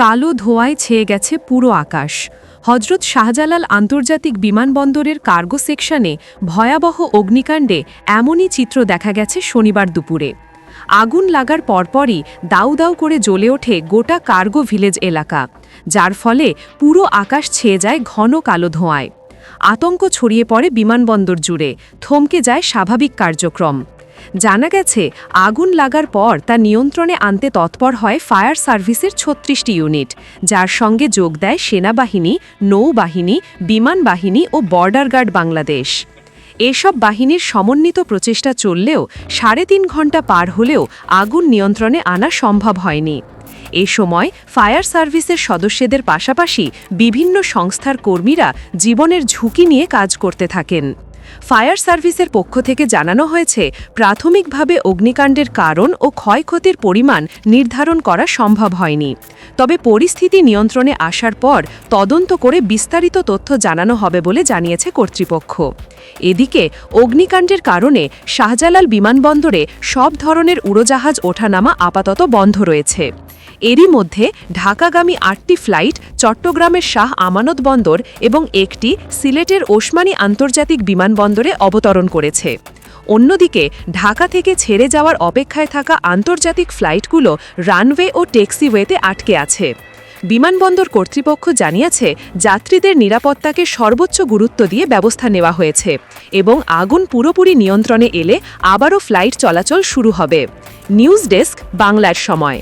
কালো ধোঁয়ায় ছেয়ে গেছে পুরো আকাশ। হজরত শাহজালাল আন্তর্জাতিক বিমানবন্দরের কার্গো সেকশনে ভয়াবহ অগ্নিকাণ্ডে এমনই চিত্র দেখা গেছে শনিবার দুপুরে। আগুন লাগার পরপরই দাউ দাউ করে জ্বলে ওঠে গোটা কার্গো ভিলেজ এলাকা, যার ফলে পুরো আকাশ ছেয়ে যায় ঘন কালো ধোঁয়ায়। আতঙ্ক ছড়িয়ে পড়ে বিমানবন্দর জুড়ে, থমকে যায় স্বাভাবিক কার্যক্রম। জানা গেছে, আগুন লাগার পর তা নিয়ন্ত্রণে আনতে তৎপর হয় ফায়ার সার্ভিসের ছত্রিশটি ইউনিট, যার সঙ্গে যোগ দেয় সেনাবাহিনী, নৌবাহিনী, বিমান বাহিনী ও বর্ডার গার্ড বাংলাদেশ। এসব বাহিনীর সমন্বিত প্রচেষ্টা চললেও সাড়ে তিন ঘণ্টা পার হলেও আগুন নিয়ন্ত্রণে আনা সম্ভব হয়নি। এ সময় ফায়ার সার্ভিসের সদস্যদের পাশাপাশি বিভিন্ন সংস্থার কর্মীরা জীবনের ঝুঁকি নিয়ে কাজ করতে থাকেন। ফায়ার সার্ভিসের পক্ষ থেকে জানানো হয়েছে, প্রাথমিকভাবে অগ্নিকাণ্ডের কারণ ও ক্ষয়ক্ষতির পরিমাণ নির্ধারণ করা সম্ভব হয়নি। তবে পরিস্থিতি নিয়ন্ত্রণে আসার পর তদন্ত করে বিস্তারিত তথ্য জানানো হবে বলে জানিয়েছে কর্তৃপক্ষ। এদিকে, অগ্নিকাণ্ডের কারণে শাহজালাল বিমানবন্দরে সব ধরনের উড়োজাহাজ ওঠানামা আপাতত বন্ধ রয়েছে। এরই মধ্যে ঢাকাগামী আটটি ফ্লাইট চট্টগ্রামের শাহ আমানত বন্দর এবং একটি সিলেটের ওসমানী আন্তর্জাতিক বিমানবন্দরে অবতরণ করেছে। অন্যদিকে, ঢাকা থেকে ছেড়ে যাওয়ার অপেক্ষায় থাকা আন্তর্জাতিক ফ্লাইটগুলো রানওয়ে ও ট্যাক্সিওয়েতে আটকে আছে। বিমানবন্দর কর্তৃপক্ষ জানিয়েছে, যাত্রীদের নিরাপত্তাকে সর্বোচ্চ গুরুত্ব দিয়ে ব্যবস্থা নেওয়া হয়েছে এবং আগুন পুরোপুরি নিয়ন্ত্রণে এলে আবারও ফ্লাইট চলাচল শুরু হবে। নিউজ ডেস্ক, বাংলার সময়।